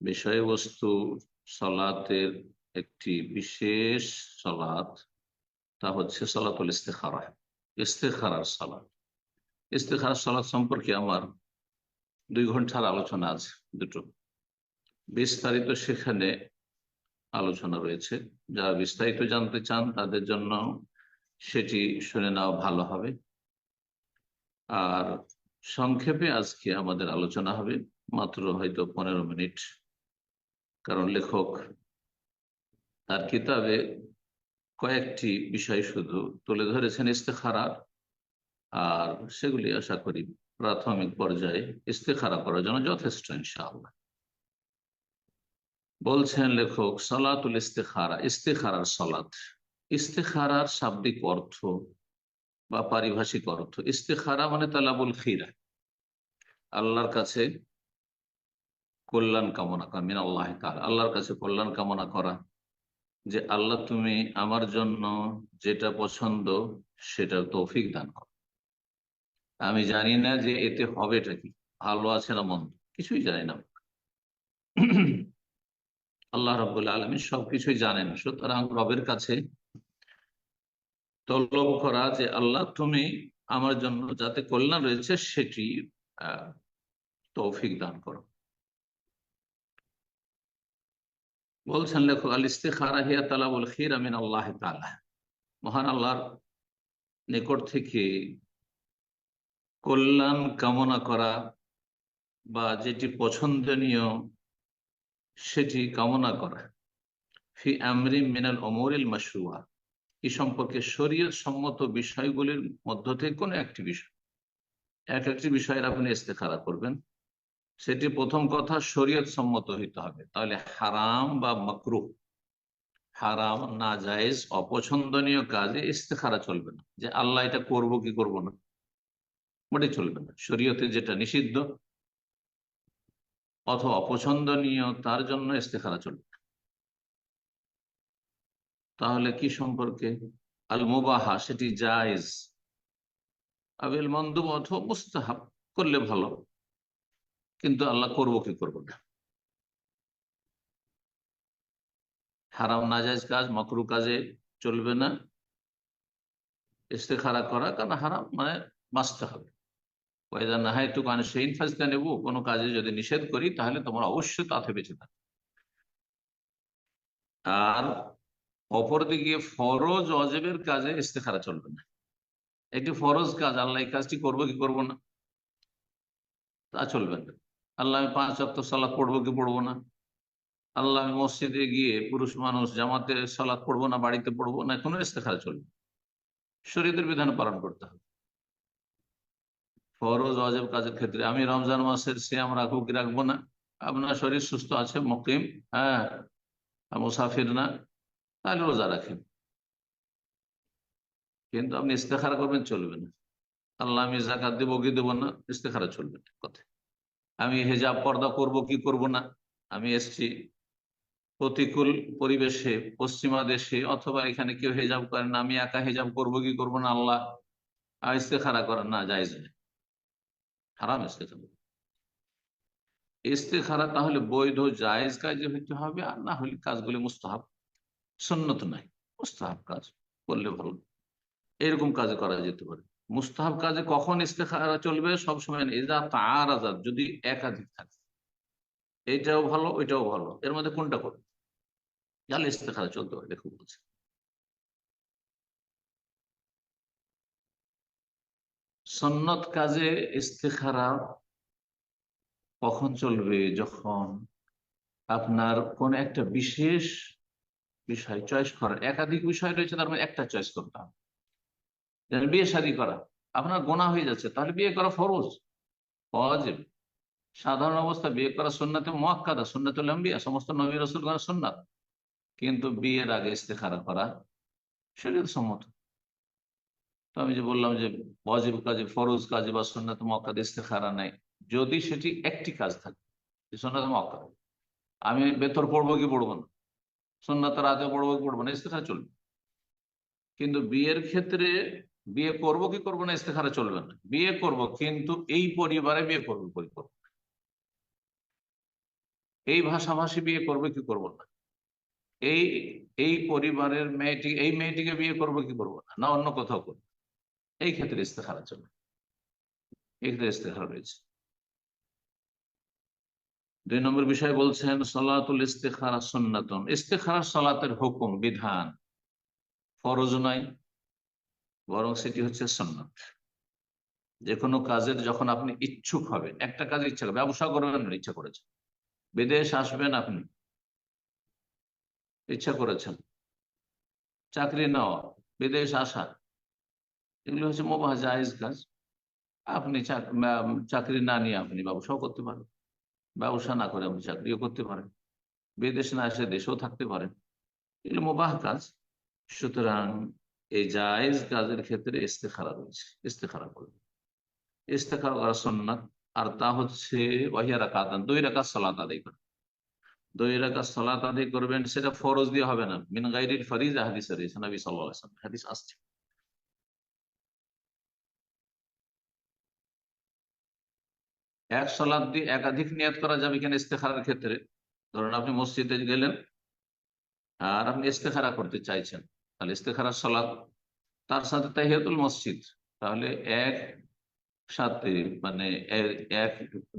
বিষয়বস্তু সলাতের একটি বিশেষ সলাত, তা হচ্ছে সলাতুল ইস্তেখারা, ইস্তেখারার সলাত। ইস্তেখারার সলাত সম্পর্কে আমার দুই ঘণ্টার আলোচনা আছে, দুটো। বিস্তারিত সেখানে আলোচনা রয়েছে। যারা বিস্তারিত জানতে চান, তাদের জন্য সেটি শুনে নেওয়া ভালো হবে। আর সংক্ষেপে আজকে আমাদের আলোচনা হবে, মাত্র হয়তো পনেরো মিনিট। কারণ লেখক তার কিতাবে কয়েকটি বিষয় শুধু তুলে ধরেছেন ইস্তেখারার আর সেগুলি আশা করি প্রাথমিক পর্যায়ে ইস্তেখারা করার জন্য যথেষ্ট, ইনশাআল্লাহ। বলছেন লেখক, সালাতুল ইস্তেখারা, ইস্তেখারার সলাত। ইস্তেখারার শাব্দিক অর্থ বা পারিভাষিক অর্থ, ইস্তেখারা মানে তালাবুল খিরা। আল্লাহর কাছে কল্যাণ কামনা করা মিন আল্লাহ তার আল্লাহর কাছে কল্যাণ কামনা করা যে আল্লাহ তুমি আমার জন্য যেটা পছন্দ সেটা তৌফিক দান করো। আমি জানি না যে এতে হবেটা কি, ভালো আছে না মন্দ, কিছুই জানি না। আল্লাহ রবুল্লা আলমী সবকিছুই জানেন। সুতরাং রবের কাছে তলব করা যে আল্লাহ তুমি আমার জন্য যাতে কল্যাণ রয়েছে সেটি, আহ, তৌফিক দান করো। বলছেন লেখক আল ইস্তেখারা হিয়া তালাবুল খির আমিন আল্লাহ তালা মহান আল্লাহর নিকট থেকে কল্যাণ কামনা করা বা যেটি পছন্দনীয়, সেটি কামনা করা। ফি আমরি মিনাল অমরিল মাসুয়া এ সম্পর্কে শরীয় সম্মত বিষয়গুলির মধ্য থেকে কোনো একটি বিষয়। এক একটি বিষয়ের আপনি ইস্তেখারা করবেন। সেটি প্রথম কথা শরীয়ত সম্মত হইতে হবে। তাহলে হারাম বা মকরু হারাম না জায়েজ অপছন্দনীয় কাজে ইস্তেখারা চলবে না। যে আল্লাহ এটা করব কি করব না মোটে চলবে না। শরীয়তে যেটা নিষিদ্ধ, অথবা অপছন্দনীয় তার জন্য ইস্তেখারা চলবে তাহলে কি সম্পর্কে? আল মুবাহা সেটি জায়েজ। আবিল মন্দুব অথবা মুস্তাহাব, করলে ভালো। কিন্তু আল্লাহ করব কি করব না? হারাম নাজাজ কাজ, মকরু কাজে চলবে না। ইস্তেখারা করা, কারণ হারাম মানে বাঁচতে হবে। ওয়েদার না হয় একটু সেই ফাজতে নেব, কোনো কাজে যদি নিষেধ করি, তাহলে তোমার অবশ্যই তাতে বেঁচে থাকবে আর অপরদিকে ফরজ, অজেবের কাজে ইস্তেখারা চলবে না। একটি ফরজ কাজ, আল্লাহ এই কাজটি করব কি করব না? তা চলবে না। আল্লাহ আমি পাঁচ অক্ট সালাদ পড়ব কি পড়ব না? আল্লাহ আমি মসজিদে গিয়ে পুরুষ মানুষ, জামাতে সালাদ পড়ব না, বাড়িতে পড়ব না কোনো ইস্তেখারা চলবে শরীরের বিধান পালন করতে হবে। ফরজ অজেব কাজের ক্ষেত্রে আমি রমজান মাসের শ্যাম রাখব কি রাখব না? আপনার শরীর সুস্থ আছে, মকিম হ্যাঁ মুসাফির না, তাহলে রোজা রাখেন। কিন্তু আপনি ইস্তেখারা করবেন, চলবে না। আল্লাহ আমি জাকাত দেবো কি দেবো না, ইস্তেখারা চলবে না, কথা। আমি হেজাব পর্দা করব কি করব না? আমি এসছি প্রতিকূল পরিবেশে, পশ্চিমা দেশে, অথবা এখানে কেউ হেজাব করে না, আমি একা হেজাব করব কি করব না? আল্লাহ ইস্তেখারা করেন, না যাই যায় হারাম ইস্তেখারা। ইস্তেখারা তাহলে বৈধ, জায়েজ কাজে হইতে হবে, আর না হলে কাজগুলি মুস্তাহাব। সন্ন্যত নাই, মুস্তাহাব কাজ, করলে ভালো। এরকম কাজ করা যেতে পারে। মুস্তাহাব কাজে কখন ইস্তেখারা চলবে? সবসময় এজা তার আজাদ যদি একাধিক থাকে। এইটাও ভালো, ওইটাও ভালো। এর মধ্যে কোনটা করবে? তাহলে ইস্তেখারা চলতে পারে, দেখুন বলছে। সন্নত কাজে ইস্তেখারা কখন চলবে? যখন আপনার কোন একটা বিশেষ বিষয় চয়েস করার। একাধিক বিষয় রয়েছে, তার মধ্যে একটা চয়েস করতে হবে। বিয়ে শাদী করা। আপনার গোনা হয়ে যাচ্ছে, তাহলে বিয়ে করা ফরজ। অজেব সাধারণ অবস্থা, বিয়ে করা সন্ন্যাতে মহাক্কাদা সন্ন্যত লম্বিয়া সমস্ত নবী রসুল করা সন্ন্যাত কিন্তু বিয়ের আগে ইস্তেখারা করা শরীর সম্মত। তো আমি যে বললাম যে অজেব কাজে, ফরজ কাজে বা সন্ন্যত মক্কাদ ইস্তেখারা নেই, যদি সেটি একটি কাজ থাকে সন্ন্যত মক্কা আমি বেতর পড়ব কি পড়ব না? সন্ন্যত রাতে পড়ব কি পড়ব না? ইস্তেখারা চলবে। কিন্তু বিয়ের ক্ষেত্রে বিয়ে করব কি করব না, ইস্তেখারা চলবে না। বিয়ে করব, কিন্তু এই পরিবারে বিয়ে করব পরিকল্পনা এই ভাষাভাষী বিয়ে করবে কি করব না। এই এই পরিবারের মেয়েটি, এই মেয়েটিকে বিয়ে করব কি করব না না অন্য কোথাও করব। এই ক্ষেত্রে ইস্তেখারা চলবে। এই ক্ষেত্রে ইস্তেখারা রয়েছে। দুই নম্বর বিষয় বলছেন, সলাতুল ইস্তেখারা সুন্নাতন। ইস্তেখারা সলাতের হুকুম, বিধান, ফরজ নয়। বরং সেটি হচ্ছে সন্ন্যত যে কোনো কাজের যখন আপনি ইচ্ছুক হবেন, একটা কাজে ইচ্ছা করবেন ব্যবসা করবেন ইচ্ছা করেছেন। বিদেশ আসবেন আপনি। ইচ্ছা করেছেন। চাকরি নেওয়া, বিদেশ আসা, এগুলো হচ্ছে মোবাহ, জায়েজ কাজ। আপনি চাকরি না নিয়ে আপনি ব্যবসাও করতে পারেন। ব্যবসা না করে আপনি চাকরিও করতে পারেন। বিদেশ না এসে দেশেও থাকতে পারেন। এগুলো মোবাহ কাজ। সুতরাং এই জায়েজ কাজের ক্ষেত্রে ইস্তেখারা রয়েছে, ইস্তেখারা করবে। ইস্তেখারা করা সন্ন্যাত আর তা হচ্ছে ওয়াহিয়া রাকাতান, দুই রাকাত সলাত আদায় করে। দুই রাকাত সলাত আদায় করবেন, সেটা ফরজ দিয়ে হবে না। মিন গাইরিল ফরিজা হাদিস রয়েছে, নবী ওয়াসাল্লাম, হাদিস আসছে। এক সলাদ দিয়ে একাধিক নিয়াত করা যাবে কিনা ইস্তেখারার ক্ষেত্রে? ধরুন আপনি মসজিদে গেলেন, আর আপনি ইস্তেখারা করতে চাইছেন। তাহলে ইস্তেখারা সালাদ তার সাথে তাহিয়াতুল মসজিদ। তাহলে এক সাথে মানে এক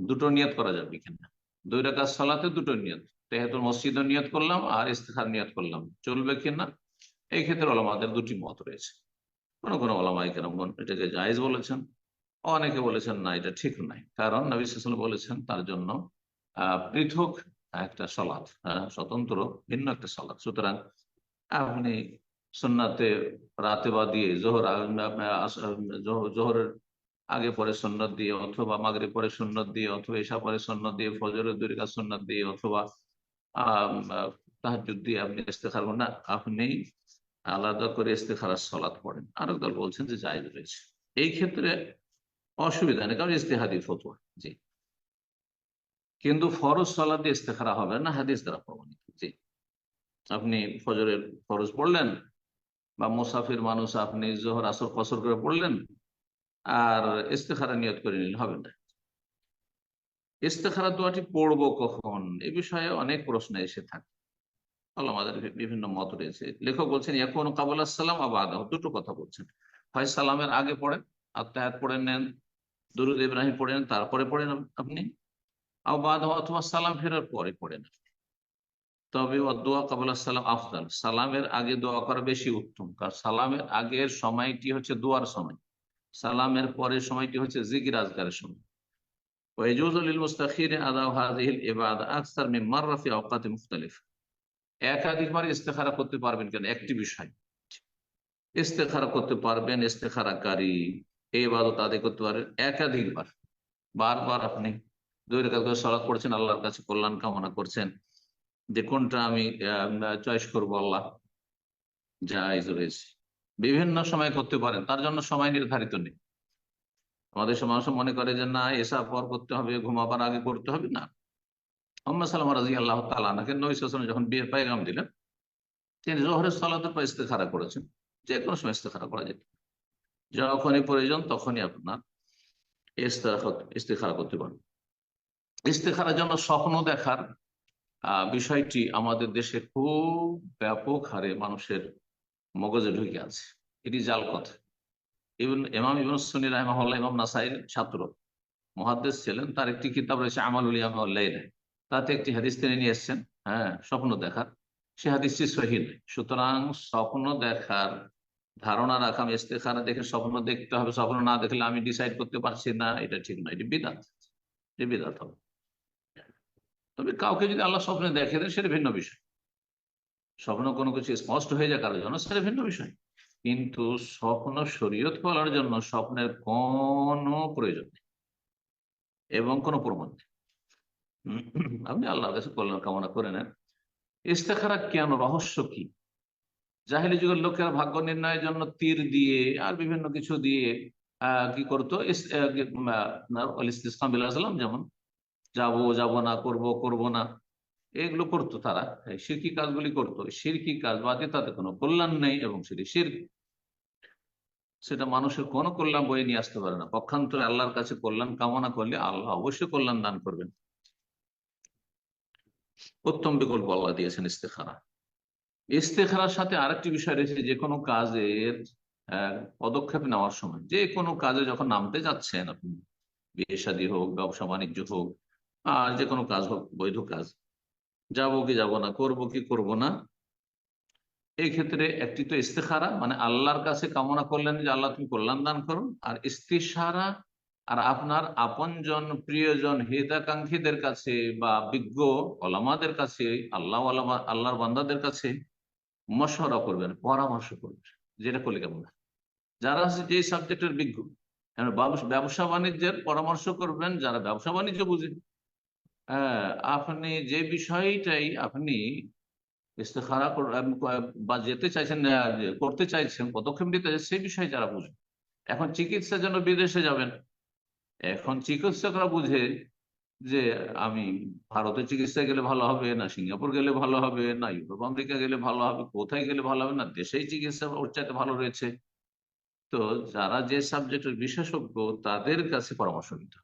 দুটো নিয়ত করা যাবে কিনা দুই রাখা সালাতে দুটো নিয়ত তাহিয়াতুল মসজিদও নিয়ত করলাম আর ইস্তেখার নিয়ত করলাম। চলবে কিনা এই ক্ষেত্রে ওলামাদের দুটি মত রয়েছে। কোন কোন ওলামাই কেন এটাকে জায়েজ বলেছেন। অনেকে বলেছেন না এটা ঠিক নাই কারণ নবী বলেছেন তার জন্য পৃথক একটা আহ, স্বতন্ত্র ভিন্ন একটা সলাৎ সুতরাং আপনি সুন্নাতে রাতে বা দিয়ে জোহর জোহরের আগে পরে সন্ন্যত দিয়ে অথবা মাগরে পরে সন্ন্যত দিয়ে অথবা এসা পরে সন্ন্যত দিয়ে, ফজরের রাকাত সন্ন্যত দিয়ে অথবা তাহাজুদ দিয়ে আপনি ইস্তেখার না, আপনি আলাদা করে ইস্তেখারার সলাৎ পড়েন। আরেক দল বলছেন যে জায়েজ রয়েছে। এই ক্ষেত্রে অসুবিধা নেই, কারণ ইস্তেহাদি ফতোয়া, জি। কিন্তু ফরজ সলাদ দিয়ে ইস্তেখারা হবে না, হাদিস দ্বারা প্রমাণিত, জি। আপনি ফজরের ফরজ পড়লেন বা মুসাফির মানুষ আপনি জোহর, আসর, কসর করে পড়লেন আর ইস্তেখারা নিয়ত করে নিলেন, হবে না। ইস্তেখারা দোয়াটি পড়ব কখন? এ বিষয়ে অনেক প্রশ্ন এসে থাকে। আমাদের বিভিন্ন মত রয়েছে। লেখক বলছেন এখন কাবুল সালাম আবাদ দুটো কথা বলছেন। হয় সালামের আগে পড়েন আত্মায়াত পড়ে নেন, দুরুদ ইব্রাহিম পড়ে নেন, তারপরে পড়েন আপনি। আবাদ অথবা সালাম ফেরার পরে পড়েন তবে দোয়া কাবুল সালাম আফদাল সালামের আগে দোয়া করা বেশি উত্তম, কারণ সালামের আগের সময়টি হচ্ছে দোয়ার সময়। সালামের পরের সময়টি হচ্ছে জিকির আজগারের সময়। একাধিকবার করতে পারবেন কেন? একটি বিষয়। করতে পারবেন করতে একাধিকবার। বারবার আপনি দুই সড়ক করছেন আল্লাহর কাছে কল্যাণ কামনা করছেন। যে কোনটা আমি চয়েস করব আল্লাহ। জায়জ রয়েছে। বিভিন্ন সময় করতে পারেন, তার জন্য সময় নির্ধারিত নেই। আমাদের মানুষ মনে করে যে, না এসা পর করতে হবে, ঘুমাবার আগে করতে হবে। না। মোহাম্মদ সাল্লাম রাজি আল্লাহ তালাকে নবী যখন বিয়ে পায়গাম দিলেন, তিনি জোহরের সালাতের পর ইস্তেখারা করেছেন। যে কোনো সময় ইস্তেখারা করা যেত যখনই প্রয়োজন তখনই আপনার ইস্তেখা- ইস্তেখারা করতে পারেন। ইস্তেখারার জন্য স্বপ্ন দেখার বিষয়টি আমাদের দেশে খুব ব্যাপক হারে মানুষের মগজে ঢুকে আছে। এটি জাল কথা। ইবন, ইমাম ইবন সুনি রাহমাহুল্লাহ, ইমাম নাসাইর ছাত্র। মহাদ্দেশ ছিলেন, তার একটি কিতাব রয়েছে আমালুল ইয়ামাউল্লাহ তাতে একটি হাদিস তিনি নিয়ে এসছেন। হ্যাঁ স্বপ্ন দেখার। সে হাদিসটি সহিদ সুতরাং স্বপ্ন দেখার ধারণা রাখা আমি ইস্তেখারা দেখে স্বপ্ন দেখতে হবে। স্বপ্ন না দেখলে আমি ডিসাইড করতে পারছি না। এটা ঠিক নয়। এটি বিদাত। এটি বিদাত হবে। তবে কাউকে যদি আল্লাহ স্বপ্নে দেখে দেন সেটা ভিন্ন বিষয়। স্বপ্ন কোনো কিছু স্পষ্ট হয়ে যায় কারোর জন্য সেটা ভিন্ন বিষয়। কিন্তু স্বপ্ন শরীয়ত বলার জন্য স্বপ্নের কোনো প্রয়োজন নেই এবং কোনো প্রমাণ নেই। আপনি আল্লাহর কাছে কল্যাণ কামনা করে নেন। ইস্তেখারা কেন রহস্য কি? জাহিলি যুগের লোকেরা ভাগ্য নির্ণয়ের জন্য তীর দিয়ে আর বিভিন্ন কিছু দিয়ে আহ কি করতো? ইস- আহ, কি, উম, আহ, আল ইসতিসকাম বিল্লাহ যেমন যাব, যাব না, করব করব না। এগুলো করতো তারা। সিরকি কাজগুলি করতো। সিরকি কাজ বাদে তাতে কোনো কল্যাণ নেই এবং সেটি শির সেটা মানুষের কোনো কল্যাণ বয়ে নিয়ে আসতে পারে না। পক্ষান্তরে আল্লাহর কাছে কল্যাণ কামনা করলে আল্লাহ অবশ্যই কল্যাণ দান করবেন। উত্তম বিকল্প আল্লাহ দিয়েছেন ইস্তেখারা। ইস্তেখারার সাথে আরেকটি বিষয় রয়েছে, যে কোনো কাজের পদক্ষেপ নেওয়ার সময়। যে কোনো কাজে যখন নামতে যাচ্ছেন আপনি, বিয়ে শাদী হোক, ব্যবসা বাণিজ্য হোক আর যে কোনো কাজ হোক বৈধ কাজ যাব কি যাব না করব কি করব না এই ক্ষেত্রে একটি তো ইস্তেখারা মানে আল্লাহর কাছে কামনা করলেন যে আল্লাহ তুমি কল্যাণ দান করুন আর ইস্তিসারা আর আপনার আপনজন প্রিয়জন হিতাকাঙ্ক্ষীদের কাছে বা বিজ্ঞ ওলামাদের কাছে আল্লাহ আল্লাহর বান্দাদের কাছে মশওয়ারা করবেন পরামর্শ করবেন যেটা করলে কেমন যারা আছে যে সাবজেক্টের বিজ্ঞ ব্যবসা- বাণিজ্যের পরামর্শ করবেন যারা ব্যবসা বাণিজ্য বুঝে হ্যাঁ আপনি যে বিষয়টাই আপনি ইস্তেখারা বা যেতে চাইছেন করতে চাইছেন, পদক্ষেপ নিতে সেই বিষয়ে যারা বুঝে, এখন চিকিৎসার জন্য বিদেশে যাবেন। এখন চিকিৎসকরা বুঝে যে আমি ভারতে চিকিৎসা গেলে ভালো হবে, না সিঙ্গাপুর গেলে ভালো হবে, না ইউরোপ, আমেরিকা গেলে ভালো হবে, কোথায় গেলে ভালো হবে, না দেশেই চিকিৎসা ওর চাইতে ভালো রয়েছে। তো যারা যে সাবজেক্টের বিশেষজ্ঞ, তাদের কাছে পরামর্শ নিতে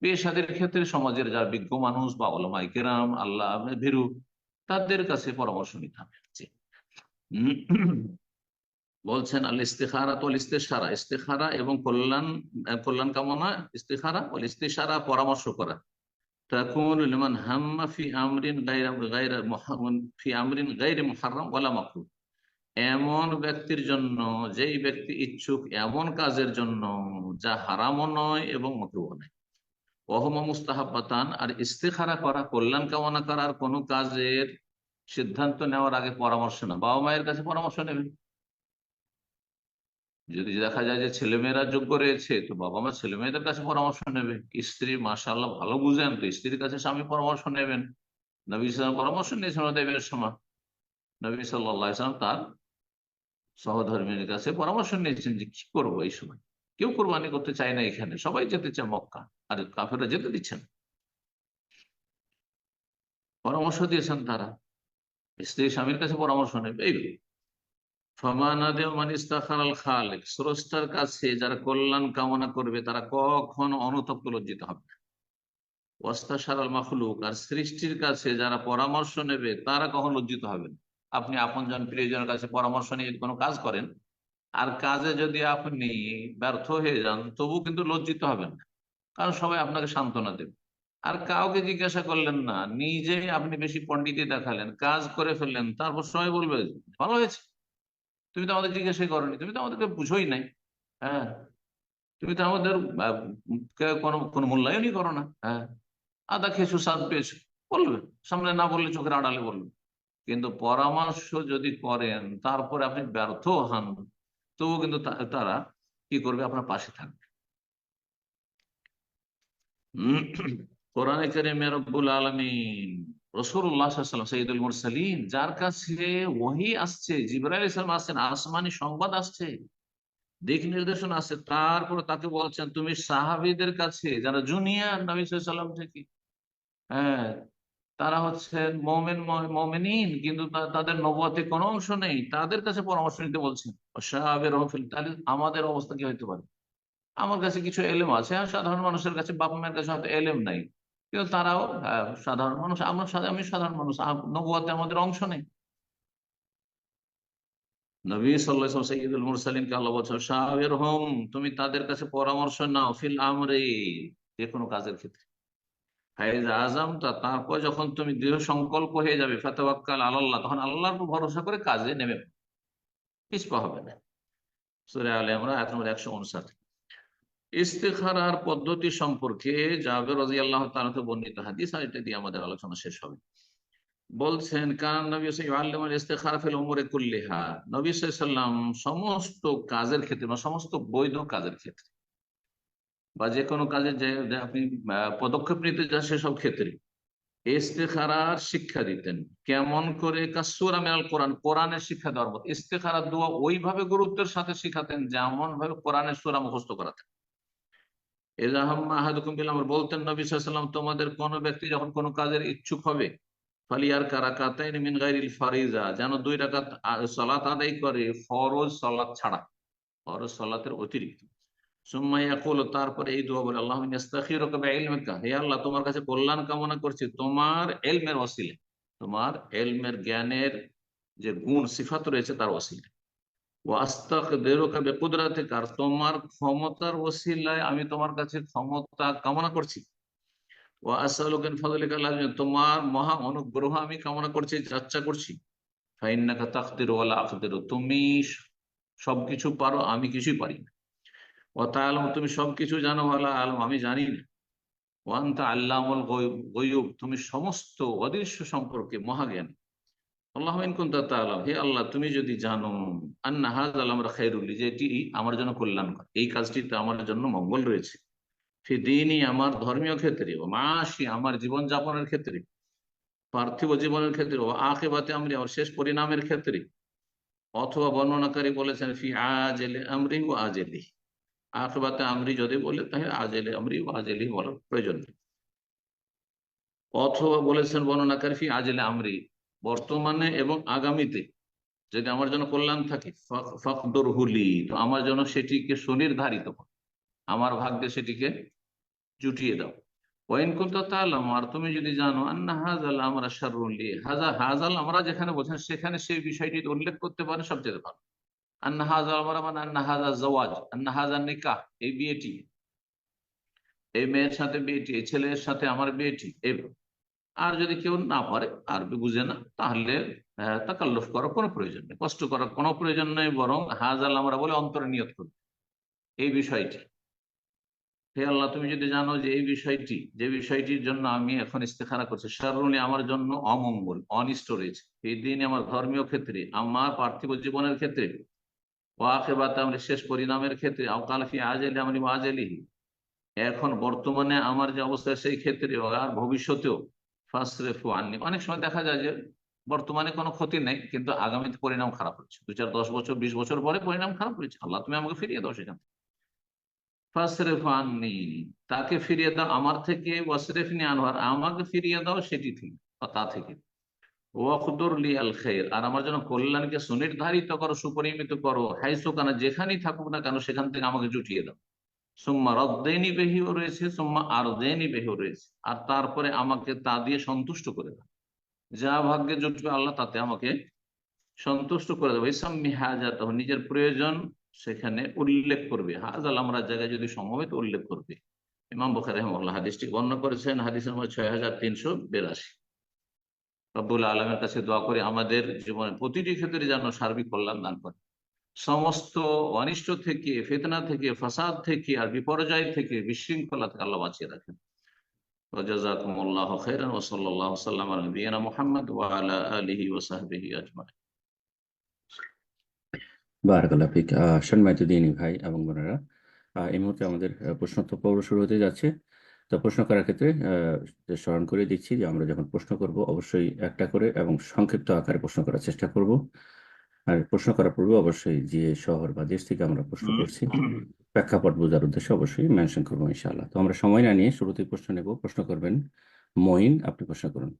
পেশাদের ক্ষেত্রে সমাজের যারা বিজ্ঞ মানুষ বা অলমাই কেরাম, আল্লাহ ভেরু, তাদের কাছে পরামর্শ নিতে হবে। বলছেন, আল ইস্তেখারা তো ইস্তেসারা ইস্তেখারা এবং কল্যাণ কল্যাণ কামনা, ইস্তেখারা ও ইস্তেসারা পরামর্শ করা। এমন ব্যক্তির জন্য, যেই ব্যক্তি ইচ্ছুক, এমন কাজের জন্য, যা হারামও নয় এবং মকরুও নয়। অহম মুস্তাহাব্বাতান, আর ইস্তেখারা করা কল্যাণ কামনা করার কোনো কাজের সিদ্ধান্ত নেওয়ার আগে পরামর্শ না বাবা মায়ের কাছে পরামর্শ নেবে। যদি দেখা যায় যে ছেলেমেয়েরা যোগ্য রয়েছে, তো বাবা মা ছেলে মেয়েদের কাছে পরামর্শ নেবে। স্ত্রী, মাশাআল্লাহ, ভালো বুঝেন তো, স্ত্রীর কাছে স্বামী পরামর্শ নেবেন। নবী সাল্লাম পরামর্শ নিয়েছেন দেবের সময়। নবী সাল্লাহ ইসলাম তার সহধর্মীর কাছে পরামর্শ নিয়েছেন যে কি করব এই সময়? কেউ কোরবানি করতে চায় না এখানে। সবাই যেতে চায় মক্কা, আর কাফেরা যেতে দিচ্ছেন পরামর্শ দিয়েছেন তারা। স্ত্রী স্বামীর কাছে পরামর্শ নেবে। এই স্রষ্টার কাছে যারা কল্যাণ কামনা করবে, তারা কখনো অনুতপ্ত লজ্জিত হবে আর সৃষ্টির কাছে যারা পরামর্শ নেবে, তারা কখন লজ্জিত হবে না। আপনি আপনজন প্রিয়জনের কাছে পরামর্শ নিয়ে কোনো কাজ করেন আর কাজে যদি আপনি ব্যর্থ হয়ে যান তবু কিন্তু লজ্জিত হবেন না। কারণ সবাই আপনাকে সান্ত্বনা দেবে। আর কাউকে জিজ্ঞাসা করলেন না, নিজে আপনি বেশি পণ্ডিতই দেখালেন, কাজ করে ফেললেন, তারপর সবাই বলবে, ভালো হয়েছে। তুমি তো আমাদের জিজ্ঞাসাই করনি, তুমি তো আমাদেরকে বুঝোই নাই হ্যাঁ? তুমি তো আমাদের কোনো কোনো মূল্যায়নই করো না হ্যাঁ? আদা খেয়েছো স্বাদ পেয়েছ। বলবে, সামনে না বললে চোখের আড়ালে বলবে। কিন্তু পরামর্শ যদি করেন, তারপরে আপনি ব্যর্থ হন তবুও কিন্তু তারা কি করবে? আপনার পাশে থাকবে। কোরআনে কারিমে রব্বুল আলমিন যার কাছে ওহি আসছে, জিব্রাইল ইসলাম আসছেন, আসমানি সংবাদ আসছে, দিক নির্দেশন আছে তারপর তাকে বলছেন, তুমি সাহাবিদের কাছে, যারা জুনিয়ার নবী সাল্লাম থেকে হ্যাঁ তারা হচ্ছেন মোমেন মোমেনিন, কিন্তু তাদের নবতে কোনো অংশ নেই। তাদের কাছে পরামর্শ নিতে বলছেন তাহলে আমাদের অবস্থা কি হইতে পারে? আমার কাছে কিছু এলেম আছে সাধারণ মানুষের কাছে বাবা মায়ের কাছে হয়তো এলেম নাই। কিন্তু তারাও সাধারণ মানুষ, আমরা আমি সাধারণ মানুষ নবুয়াতে আমাদের অংশ নেই। নবী সাল্লাহ সঈদুল মুরসালিনকে আল্লাহ বলছেন হোম তুমি তাদের কাছে পরামর্শ নাও ফিল আমরে যে কোনো কাজের ক্ষেত্রে। ফাইজ আজম তা তারপর যখন তুমি দৃঢ় সংকল্প হয়ে যাবে, ফাতাওয়াক্কাল আল্লাহ, তখন আল্লাহর ভরসা করে কাজে নেমে। পিছপা হবে না। সুরে আলে আমরা এক নম্বর একশো উনষাট। ইস্তেখারার পদ্ধতি সম্পর্কে জাবের রাজি আল্লাহ তালাতে বর্ণিত হাদিস, আর এটা দিয়ে আমাদের আলোচনা শেষ হবে। বলছেন কারণ নবী আল্লাহ ইস্তেখারা ফেল উমরে কুল্লিহা? নবী সাল্লাম সমস্ত কাজের ক্ষেত্রে বা সমস্ত বৈধ কাজের ক্ষেত্রে বা যে কোনো কাজে যে আপনি পদক্ষেপ নিতে যান সেসব ক্ষেত্রে। ইস্তেখারার শিক্ষা দিতেন। কেমন করে কোরআন, কোরআনের শিক্ষা দেওয়ার মতো ইস্তেখারার দোয়া ওইভাবে গুরুত্বের সাথে শিখাতেন যেমন ভাবে কোরআনের সুরা মুখস্থ করাতেন। বলতেন নবী সাল্লাম তোমাদের কোন ব্যক্তি যখন কোনো কাজের ইচ্ছুক হবে, ফালিয়ার মিন গাইরিল ফারিজা, যেন দুই রাকাত সালাত আদায় করে ফরজ সালাত ছাড়া। ফরজ সালাতের অতিরিক্ত। তারপরে এই দোয়া বলে আল্লাহ হে আল্লাহ, তোমার কাছে কল্যাণ কামনা করছি, তোমার এলমের ওসিলে, তোমার এলমের জ্ঞানের যে গুণ, সিফাত রয়েছে তার ওসিলে। ও আস্তাকদিরুকা বিকুদরাতিকা, আর তোমার ক্ষমতার ওসিলায় আমি তোমার কাছে ক্ষমতা কামনা করছি। ও আসআলুকা মিন ফাদলিকা তোমার মহা অনুগ্রহ আমি কামনা করছি, যাচ্ছা করছি। ফাইন্নাকা তাকদিরু ওয়ালা আকদিরু, তুমি সবকিছু পারো, আমি কিছুই পারি না। ও তাআলামু তুমি সবকিছু জানো, ওয়ালা আলম, আমি জানি না। ওয়ান্তা আল্লামুল গয়ুব, তুমি সমস্ত অদৃশ্য সম্পর্কে মহাজ্ঞান। আল্লাহ কুনতা তাআলাম, হে আল্লাহ, তুমি যদি জানো, আন্না হাযাল আমরা খায়রুল যে এটি আমার জন্য কল্যাণকর। এই কাজটিতে আমার জন্য মঙ্গল রয়েছে। ফি দিনই আমার ধর্মীয় ক্ষেত্রে ও মাসি আমার জীবন যাপনের ক্ষেত্রে, পার্থিব জীবনের ক্ষেত্রে ও আখেবাতে আমরি, আমার শেষ পরিণামের ক্ষেত্রে, অথবা বর্ণনাকারী বলেছেন, ফি আজেলে আমরি ও আজেলি। আখেবাতে আমরি যদি বলে, তাহলে আজেলে আমরি ও আজেলি বলার প্রয়োজন নেই। অথবা বলেছেন বর্ণনাকারী ফি আজেলে আমরি। বর্তমানে এবং আগামীতে যদি আমার জন্য কল্যাণ থাকে ফকদর হুলি, তো আমার জন্য সেটিকে সুনির্ধারিত করো। আমার ভাগ্যে সেটিকে জুটিয়ে দাও। ওয়াইন কুনতা তাআলাম, আর তুমি যদি জানো, আন্না হাজাল আমরা শাররুলি হাজা হাজাল আমরা যেখানে বলছেন সেখানে সেই বিষয়টি উল্লেখ করতে পারে সবচেয়ে ভালো। আন্না হাজাল আমরা মানে আন্না হাজা জওয়াজ, আন্না হাজা নিকাহ, এই এই মেয়ের সাথে বিয়েটি ছেলের সাথে আমার বিয়েটি আর যদি কেউ না পারে আরবি বুঝে না, তাহলে তাকাল্লুফ করার কোনো প্রয়োজন নেই, কষ্ট করার কোনো প্রয়োজন নেই, বরং হাজাল আমরা বলে অন্তরে নিয়ত করবে এই বিষয়টি। হে আল্লাহ, তুমি যদি জানো যে এই বিষয়টি, যে বিষয়টির জন্য আমি এখন ইস্তেখারা করছি সারুনি আমার জন্য অমঙ্গল, অনিষ্ট রয়েছে। এই দিন আমার ধর্মীয় ক্ষেত্রে, আমার পার্থিব জীবনের ক্ষেত্রে ওয়াকেবাতে শেষ পরিণামের ক্ষেত্রে আওকালফি আজেলি আমি এখন বর্তমানে আমার যে অবস্থা, সেই ক্ষেত্রে আর ভবিষ্যতেও ফাসরেফু আননি। অনেক সময় দেখা যায় যে বর্তমানে কোনো ক্ষতি নেই, কিন্তু আগামীতে পরিণাম খারাপ হচ্ছে। দু চার দশ বছর, বিশ বছর পরে পরিণাম খারাপ হয়েছে। আল্লাহ তুমি আমাকে ফিরিয়ে দাও সেখান ফাসরেফু আননি। তাকে ফিরিয়ে দাও, আমার থেকে ওয়াসরেফ নিয়ে আনহার, আমাকে ফিরিয়ে দাও সেটি থেকে তা থেকে। ওয়াকদুর আল খের আর আমার জন্য কল্যাণকে সুনির্ধারিত করো, সুপরিমিত করো। হাইসো কানা যেখানেই থাকুক না কেন, সেখান থেকে আমাকে জুটিয়ে দাও। সোম্মা রদ্দেনি বেহিও রয়েছে, সোম্মা আর দেনি বেহিও রয়েছে। আর তারপরে আমাকে তা দিয়ে সন্তুষ্ট করে দাও। যা ভাগ্যে জুটবে আল্লাহ, তাতে আমাকে সন্তুষ্ট করে দেবো ইসাম্মি হাজাত নিজের প্রয়োজন সেখানে উল্লেখ করবে। হাজাল আমরা জায়গায় যদি সমবেত উল্লেখ করবে। ইমাম বখার রহমাল্লাহ হাদিসটি বর্ণনা করেছেন হাদিস নম্বর ছয় হাজার তিনশো বেরাশি। রব্বুল আলমের কাছে দোয়া করে আমাদের জীবনে প্রতিটি ক্ষেত্রে যেন সার্বিক কল্যাণ দান করে। সমস্ত অনিষ্ট থেকে, ফেতনা থেকে, ফাসাদ থেকে আর বিপর্যয় থেকে, বিশৃঙ্খলা থেকে আল্লাহ বাঁচিয়ে রাখেন। ওজাজাকুমুল্লাহ খেরান ওসল্লাহ সাল্লাম নবীনা মোহাম্মদ ওয়ালা আলহি ওসাহবিহি আজমাই সম্মানিত দিনী ভাই এবং বোনেরা এই মুহূর্তে আমাদের প্রশ্নোত্তর পর্ব শুরু হতে যাচ্ছে। তো প্রশ্ন করার ক্ষেত্রে আহ, স্মরণ করে দিচ্ছি যে আমরা যখন প্রশ্ন করব অবশ্যই একটা করে এবং সংক্ষিপ্ত আকারে প্রশ্ন করার চেষ্টা করব। আর প্রশ্ন করার পূর্বে অবশ্যই যে শহর বা দেশ থেকে আমরা প্রশ্ন করছি প্রেক্ষাপট বোঝার উদ্দেশ্যে অবশ্যই মেনশন করব ইনশাআল্লাহ। তো আমরা সময় না নিয়ে শুরুতেই প্রশ্ন নেব। প্রশ্ন করবেন মঈন আপনি প্রশ্ন করুন।